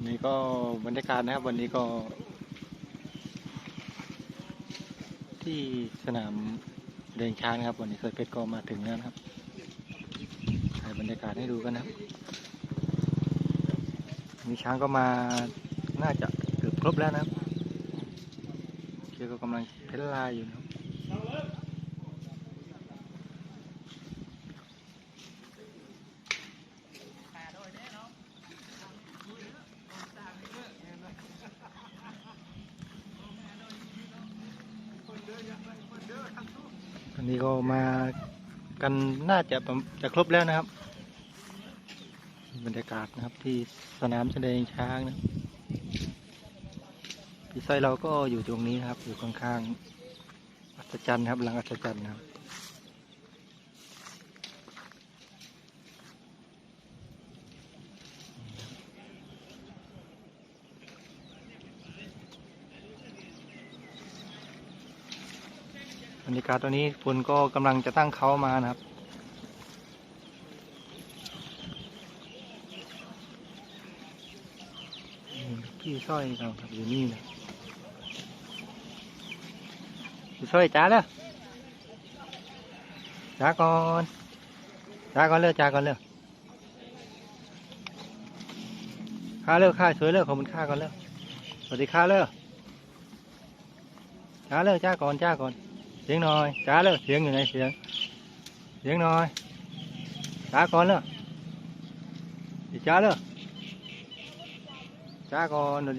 ันนี้ก็บรรยากาศนะครับ วันนี้ก็ ที่สนามเดินช้างนะครับ วันนี้เคยเพชรก็มาถึงแล้วนะครับถ่ายบรรยากาศให้ดูกันนะครับ มีช้างก็มาน่าจะเกือบครบแล้วนะครับเชือก็กำลังเพ้นลายอยู่นะครับ อันนี้ก็มากันน่าจะจะครบแล้วนะครับ บรรยากาศนะครับที่สนามแสดงช้างนะพี่ไซเราก็อยู่ตรงนี้นะครับ อยู่ข้างๆอัศจรรย์ครับหลังอัศจรรย์นะครับ บรรยากาศตอนนี้ฝนก็กำลังจะตั้งเขามานะครับพี่สร้อยเราครับอยู่นี่นะพี่สร้อยจ้าแล้วจ้าก่อนจ้าก่อนเร็วจ้าก่อนเร็วข้าเร็วข้าสวยเร็วขอบคุณข้าก่อนเร็วสวัสดีข้าเร็วจ้าเร็วจ้าก่อนจ้าก่อน เสียงหน่อยจ้าเร็วเสียงอยู่ไหนเสียงเสียงหน่อยจ้าก่อนเร็วอีจ้าเร็วจ้าก่อนเดี๋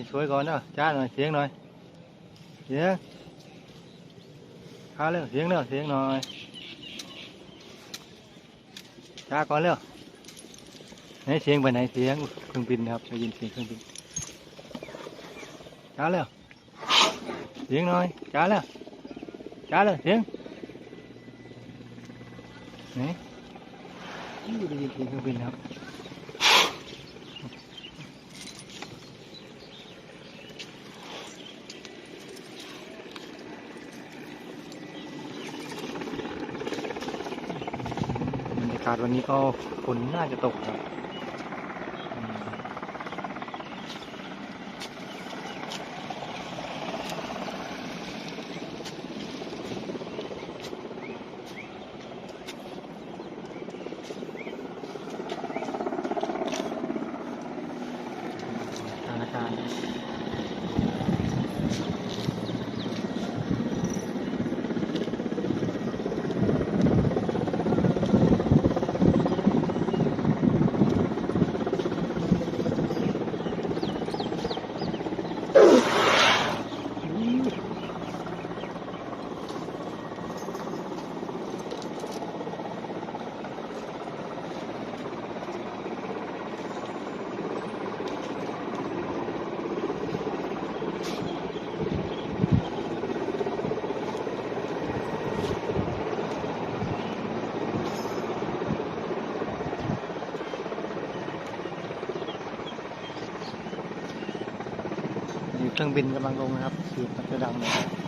ย จ้าเสียเสียงข้งเร็วเสียงหน่อยจ้าก่อนเร็วไหนเสียงไปไหนเสียงเครื่องบินนะครับได้ยินเสียงเครื่องบินจ้าเร็วเสียงหน่อยจ้าเร็วจ้าเร็วเสียงไหนอู้ได้ยินเสียงเครื่องบินนะครับบรรยากาศวันนี้ก็ฝนน่าจะตกครับ เครื่องบินกำลังลงนะครับคือมันจะดังนะครับ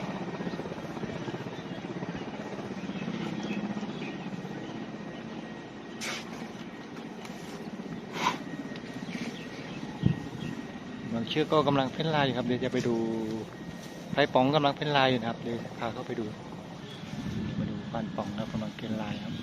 างเชือกก็กำลังเพ้นลายอยู่ครับ เดี๋ยวจะไปดูไฟป๋องกำลังเพ้นลายอยู่นะครับ เดี๋ยวพาเข้าไปดู มาดูฟันป๋องครับกำลังเพ้นลายครับ